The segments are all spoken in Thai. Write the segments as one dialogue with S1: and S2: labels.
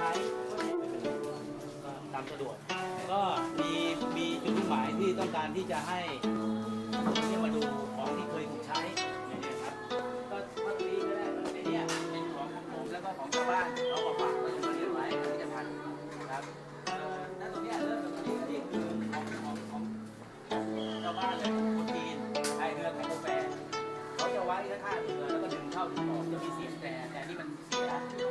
S1: ช้ตามสะดวก ก็มีมีจุดมุ่งหมายที่ต้องการที่จะให้เนี่ยมาดูของที่เคยถูกใช้เนี่ยครับ ก็พักนี้ก็ได้พักนี้เนี่ยเป็นของของผมแล้วก็ของชาวบ้านเราบอกฝากไว้ตรงนี้ไว้พิพิธภัณฑ์ครับเอ่อตรงเนี้ยเริ่มจากตรงนี้นี่คือของของของชาวบ้านเลยของคนจีนไทยเรือไทยกาแฟ เขาจะไว้ข้างๆเรือแล้วก็ดึงเข้าดึงออกจะมีเสียงแต่แต่นี่มันเสีย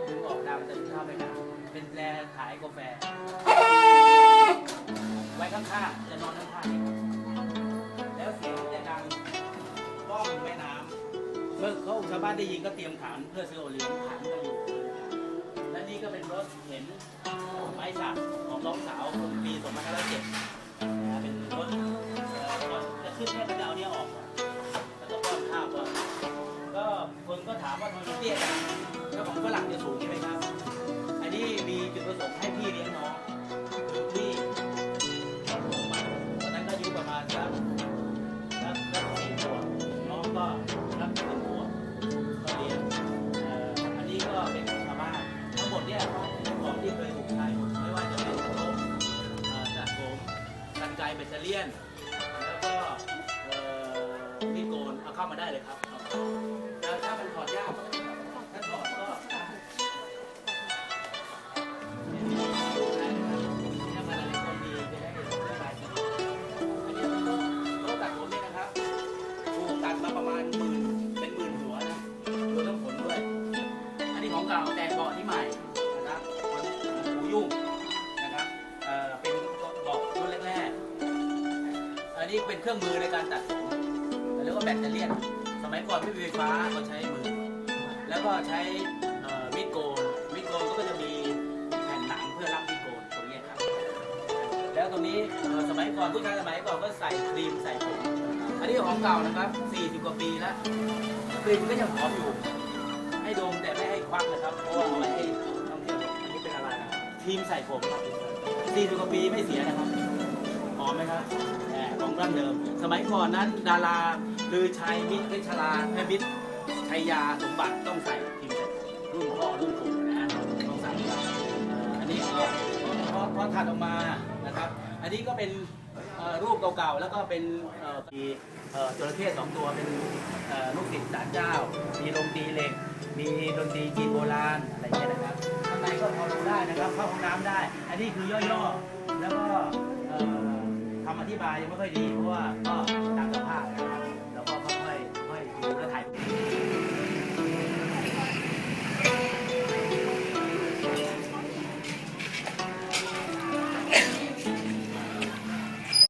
S1: ดึงออกดาวมันจะดึงเข้าไปดาว เป็นแปรขายกาแฟ ไว้ข้างๆจะนอนข้างๆนี่ครับแล้วเสียงจะดังก้องแม่น้ำเมื่อเขาชาวบ้านได้ยินก็เตรียมขันเพื่อซื้อโอเลี้ยงขันก็อยู่ และนี่ก็เป็นรถเห็นไม้สักของน้องสาวคนปี2507นะเป็นรถเอ่อก่อนจะขึ้นเนี่ยก็จะเอาเนี่ยออก แล้วก็ป้อนข้าวก่อนก็คนก็ถามว่าทำไมมันเตี้ย อันนี้มีจุดประสงค์ให้พี่เลี้ยงน้องคือพี่ตอนนั้นก็อายุประมาณสักสักสักสี่ขวบน้องก็รับหนึ่งขวบก็เรียนเอ่ออันนี้ก็เป็นของชาวบ้านทั้งหมดเนี่ยของที่เคยถูกใช้หมดไม่ว่าจะเป็นโต๊ะเอ่อตัดผมกันไกรแบตเตอเรี่ยน แล้วก็เอ่อมีดโกนเอาเข้ามาได้เลยครับ นี้เป็นเครื่องมือในการตัดผมเรียกว่าแบตเตอรี่ยนสมัยก่อนไม่มีไฟฟ้าก็ใช้มือ แล้วก็ใช้มีดโกนมีดโกนก็จะมีแผ่นหนังเพื่อรับมีดโกนตรงนี้ครับ แล้วตรงนี้สมัยก่อนผู้ชายสมัยก่อนก็ใส่ครีมใส่ผมอันนี้ของเก่านะครับ 40 กว่าปีแล้วครีมก็ยังหอมอยู่ ให้ดมแต่ไม่ให้ควักนะครับ เพราะว่าเอาไว้ให้ท่องเที่ยวอันนี้เป็นอะไรนะครีมใส่ผมครับ40 กว่าปีไม่เสียนะครับ หอมไหมครับ แหมของดั้งเดิม สมัยก่อนนั้นดาราคือชัยมิตรเพชรลาแพมิตรชัยยาสมบัติต้องใส่ครีมใส่มรุ่นพ่อรุ่นปู่นะฮะต้องใส่ครับเอ่ออันนี้ก็พอพอถัดออกมานะครับ อันนี้ก็เป็นรูปเก่าๆ แล้วก็เป็นมีจระเข้สองตัวเป็นลูกศิษย์ศาลเจ้า มีโรงตีเหล็ก มีดนตรีจีนโบราณอะไรเงี้ยนะครับข้างในก็พอลงได้นะครับเข้าห้องน้ำได้ อันนี้คือย่อๆ แล้วก็ คำอธิบายยังไม่ค่อยดีเพราะว่าก็ตามสภาพนะ